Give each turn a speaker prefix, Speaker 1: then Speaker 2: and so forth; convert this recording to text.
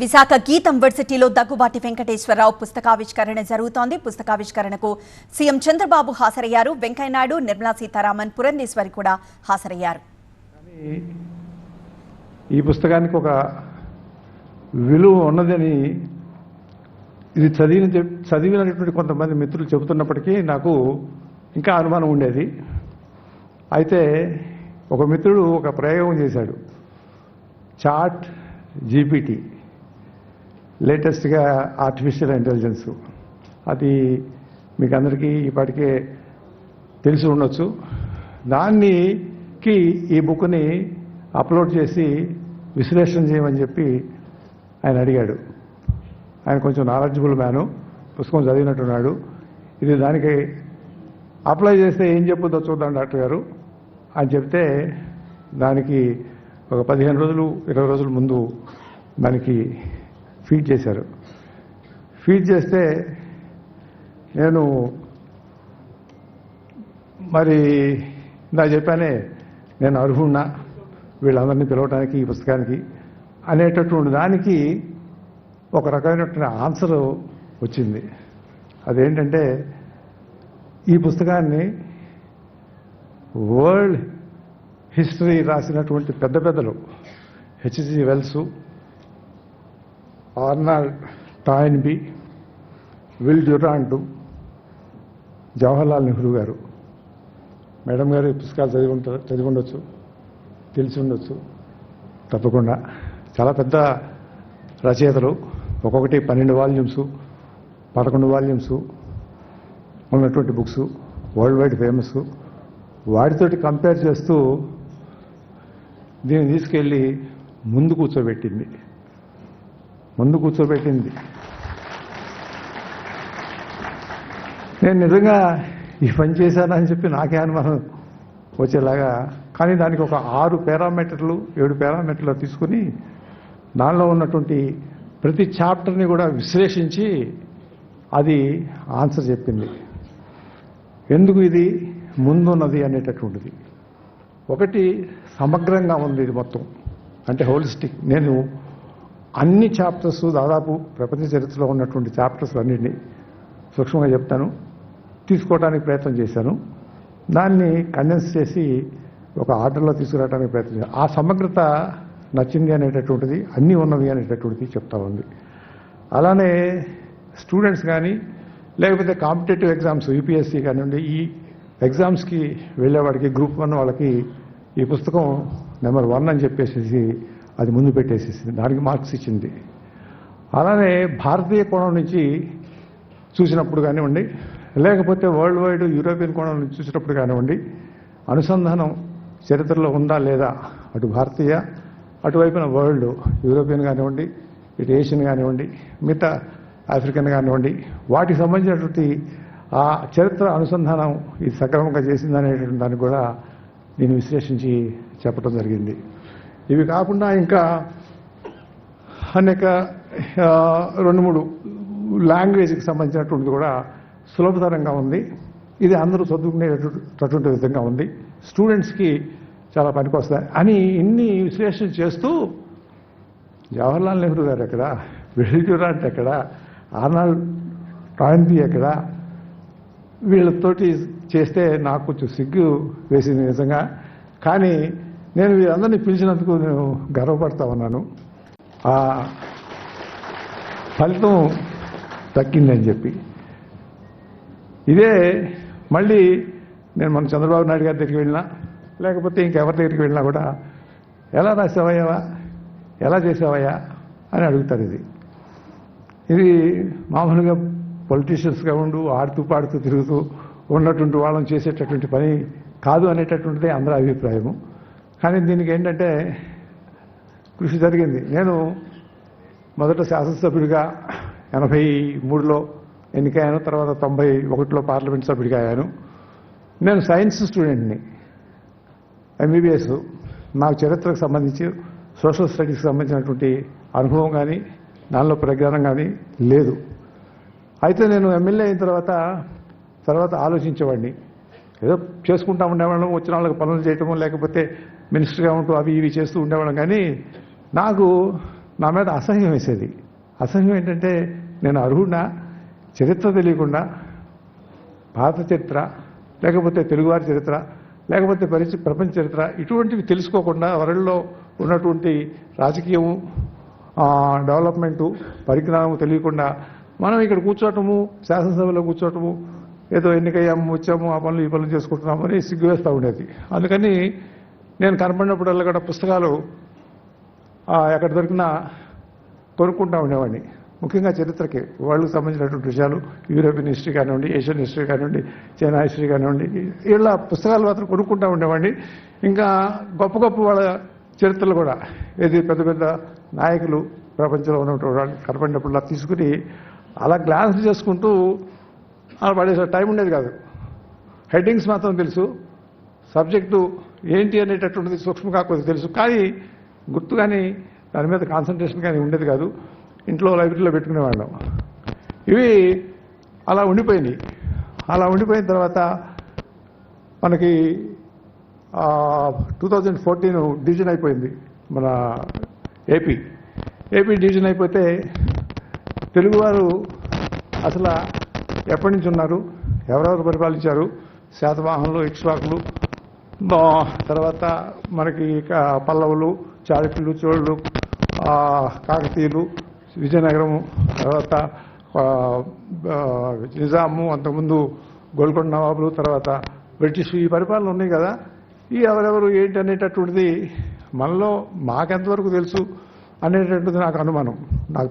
Speaker 1: విశాఖ గీతం వర్సిటీలో దగ్గుబాటి వెంకటేశ్వరరావు పుస్తకావిష్కరణ జరుగుతోంది. పుస్తకావిష్కరణకు సీఎం చంద్రబాబు హాజరయ్యారు. వెంకయ్యనాయుడు నిర్మలా సీతారామన్ పురంధేశ్వరి కూడా హాజరయ్యారు.
Speaker 2: ఈ పుస్తకానికి ఒక విలువ ఉన్నదని ఇది చదివిన చదివినటువంటి కొంతమంది మిత్రులు చెబుతున్నప్పటికీ నాకు ఇంకా అనుమానం ఉండేది. అయితే ఒక మిత్రుడు ఒక ప్రయోగం చేశాడు. Chat GPT. లేటెస్ట్గా ఆర్టిఫిషియల్ ఇంటెలిజెన్స్ అది మీకు అందరికీ ఇప్పటికే తెలిసి ఉండొచ్చు. దాన్నికి ఈ బుక్ని అప్లోడ్ చేసి విశ్లేషణ చేయమని చెప్పి ఆయన అడిగాడు. ఆయన కొంచెం నాలెడ్జబుల్ మ్యాను పుస్తకం చదివినట్టున్నాడు. ఇది దానికి అప్లై చేస్తే ఏం చెప్పుద్దో చూద్దాం డాక్టర్ గారు అని చెప్తే దానికి ఒక పదిహేను రోజులు ఇరవై రోజుల ముందు దానికి ఫీడ్ చేశారు. ఫీడ్ చేస్తే నేను మరి నా చెప్పానే నేను అర్హున్నా వీళ్ళందరినీ పిలవడానికి ఈ పుస్తకానికి అనేటటువంటి దానికి ఒక రకమైనటువంటి ఆన్సర్ వచ్చింది. అదేంటంటే ఈ పుస్తకాన్ని వరల్డ్ హిస్టరీ రాసినటువంటి పెద్ద పెద్దలు HG Wells Arnold Toynbee Will Durant Jawaharlal Nehru గారు. మేడం గారు ఈ పుస్తకాలు చదివి ఉంటారు చదివి ఉండొచ్చు తెలిసి ఉండొచ్చు. తప్పకుండా. చాలా పెద్ద రచయితలు. ఒక్కొక్కటి పన్నెండు వాల్యూమ్స్ పదకొండు వాల్యూమ్స్ ఉన్నటువంటి బుక్స్ వరల్డ్ వైడ్ ఫేమస్. వాటితోటి కంపేర్ చేస్తూ దీన్ని తీసుకెళ్ళి ముందు కూర్చోబెట్టింది. ముందు కూర్చోబెట్టింది. నేను నిజంగా ఈ పని చేశానని చెప్పి నాకే అనుమానం వచ్చేలాగా కానీ దానికి ఒక ఆరు పారామీటర్లు ఏడు పారామీటర్లు తీసుకుని దానిలో ఉన్నటువంటి ప్రతి చాప్టర్ని కూడా విశ్లేషించి అది ఆన్సర్ చెప్పింది. ఎందుకు ఇది? ముందున్నది అనేటటువంటిది. ఒకటి సమగ్రంగా ఉంది ఇది మొత్తం. అంటే హోలిస్టిక్. నేను అన్ని చాప్టర్స్ దాదాపు ప్రపంచ చరిత్రలో ఉన్నటువంటి చాప్టర్స్ అన్నింటినీ సూక్ష్మంగా చెప్తాను. తీసుకోవడానికి ప్రయత్నం చేశాను. దాన్ని కండెన్స్ చేసి ఒక ఆర్డర్లో తీసుకురావడానికి ప్రయత్నం చేశాను. ఆ సమగ్రత నచ్చింది అనేటటువంటిది అన్నీ ఉన్నవి అనేటటువంటిది చెప్తా ఉంది. అలానే స్టూడెంట్స్ కానీ లేకపోతే కాంపిటేటివ్ ఎగ్జామ్స్ యూపీఎస్సీ కానివ్వండి ఈ ఎగ్జామ్స్కి వెళ్ళేవాడికి గ్రూప్ వన్ వాళ్ళకి ఈ పుస్తకం నెంబర్ వన్ అని చెప్పేసి అది ముందు పెట్టేసేసింది. దానికి మార్క్స్ ఇచ్చింది. అలానే భారతీయ కోణం నుంచి చూసినప్పుడు కానివ్వండి లేకపోతే వరల్డ్ వైడ్ యూరోపియన్ కోణం నుంచి చూసినప్పుడు కానివ్వండి అనుసంధానం చరిత్రలో ఉందా లేదా అటు భారతీయ అటువైపున వరల్డ్ యూరోపియన్ కానివ్వండి ఇటు ఏషియన్ కానివ్వండి మిగతా ఆఫ్రికన్ కానివ్వండి వాటికి సంబంధించినటువంటి ఆ చరిత్ర అనుసంధానం ఇది సక్రమంగా చేసిందనేటువంటి దాన్ని కూడా నేను విశ్లేషించి చెప్పడం జరిగింది. ఇవి కాకుండా ఇంకా అనేక రెండు మూడు లాంగ్వేజ్కి సంబంధించినటువంటిది కూడా సులభతరంగా ఉంది. ఇది అందరూ చదువుకునేటటువంటి విధంగా ఉంది. స్టూడెంట్స్కి చాలా పనికొస్తాయి అని ఇన్ని విశ్లేషణ చేస్తూ జవహర్లాల్ నెహ్రూ గారు ఎక్కడ వెల్డ్యూరాంట్ ఎక్కడ ఆర్నాల్డ్ టాయిన్బీ ఎక్కడ వీళ్ళతోటి చేస్తే నాకు కొంచెం సిగ్గు వేసింది నిజంగా. కానీ నేను వీరందరినీ పిలిచినందుకు నేను గర్వపడతా ఉన్నాను. ఆ ఫలితం దక్కిందని చెప్పి. ఇదే మళ్ళీ నేను మన చంద్రబాబు నాయుడు గారి దగ్గరికి వెళ్ళినా లేకపోతే ఇంకెవరి దగ్గరికి వెళ్ళినా కూడా ఎలా రాసావయ్యావా ఎలా చేసావయ్యా? అని అడుగుతారు ఇది. ఇది మామూలుగా పొలిటీషియన్స్గా ఉండు ఆడుతూ పాడుతూ తిరుగుతూ ఉన్నటువంటి వాళ్ళని చేసేటటువంటి పని కాదు అనేటటువంటిదే అందరి అభిప్రాయము. కానీ దీనికి ఏంటంటే కృషి జరిగింది. నేను మొదట శాసనసభ్యుడిగా ఎనభై మూడులో ఎన్నికయ్యాను తర్వాత తొంభై ఒకటిలో పార్లమెంట్ సభ్యుడిగా అయ్యాను. నేను సైన్స్ స్టూడెంట్ని ఎంబీబీఎస్ నాకు చరిత్రకు సంబంధించి సోషల్ స్టడీస్కి సంబంధించినటువంటి అనుభవం కానీ దానిలో ప్రజ్ఞానం కానీ లేదు. అయితే నేను ఎమ్మెల్యే అయిన తర్వాత తర్వాత ఆలోచించేవాడిని. ఏదో చేసుకుంటా ఉండేవాళ్ళం వచ్చిన వాళ్ళకి పనులు చేయటము లేకపోతే మినిస్టర్గా ఉంటూ అవి ఇవి చేస్తూ ఉండేవాళ్ళం. కానీ నాకు నా మీద అసహ్యం వేసేది. అసహ్యం ఏంటంటే నేను అర్హుడినా చరిత్ర తెలియకుండా భారత చరిత్ర లేకపోతే తెలుగువారి చరిత్ర లేకపోతే పరిచ ప్రపంచ చరిత్ర ఇటువంటివి తెలుసుకోకుండా వరల్డ్లో ఉన్నటువంటి రాజకీయము డెవలప్మెంటు పరిజ్ఞానము తెలియకుండా మనం ఇక్కడ కూర్చోవటము శాసనసభలో కూర్చోవటము ఏదో ఎన్నికయ్యాము వచ్చాము ఆ పనులు ఈ పనులు చేసుకుంటున్నామని సిగ్గువేస్తూ సిగ్గు వేస్తూ ఉండేది. అందుకని నేను కనపడినప్పుడల్లా కూడా పుస్తకాలు ఎక్కడ దొరికినా కొనుక్కుంటా ఉండేవాడిని. ముఖ్యంగా చరిత్రకి వరల్డ్కి సంబంధించినటువంటి విషయాలు యూరోపియన్ హిస్టరీ కానివ్వండి ఏషియన్ హిస్టరీ కానివ్వండి చైనా హిస్టరీ కానివ్వండి ఇలా పుస్తకాలు మాత్రం కొనుక్కుంటా ఉండేవాడిని. ఇంకా గొప్ప గొప్ప వాళ్ళ చరిత్రలు కూడా ఏది పెద్ద పెద్ద నాయకులు ప్రపంచంలో ఉన్నటువంటి వాళ్ళు కనపడినప్పుడు తీసుకుని అలా గ్లాన్స్ చేసుకుంటూ అలా పడేసే టైం ఉండేది కాదు. హెడ్డింగ్స్ మాత్రం తెలుసు. సబ్జెక్టు ఏంటి అనేటటువంటిది సూక్ష్మంగా కొద్దిగా తెలుసు. కానీ గుర్తు కానీ దాని మీద కాన్సన్ట్రేషన్ కానీ ఉండేది కాదు. ఇంట్లో లైబ్రరీలో పెట్టుకునేవాళ్ళం. ఇవి అలా ఉండిపోయినాయి. అలా ఉండిపోయిన తర్వాత మనకి టూ థౌజండ్ ఫోర్టీన్ డివిజన్ అయిపోయింది మన ఏపీ. ఏపీ డివిజన్ అయిపోతే తెలుగువారు అసలు ఎప్పటి నుంచి ఉన్నారు? ఎవరెవరు పరిపాలించారు? శాతవాహనులు ఇక్ష్వాకులు తర్వాత మనకి పల్లవులు చాళుక్యులు చోళ్ళు కాకతీయులు విజయనగరము తర్వాత నిజాము అంతకుముందు గోల్కొండ నవాబులు తర్వాత బ్రిటిష్ ఈ పరిపాలన ఉన్నాయి కదా. ఈ ఎవరెవరు ఏంటి అనేటటువంటిది మనలో మాకెంతవరకు తెలుసు అనేటటువంటిది నాకు అనుమానం. నాకు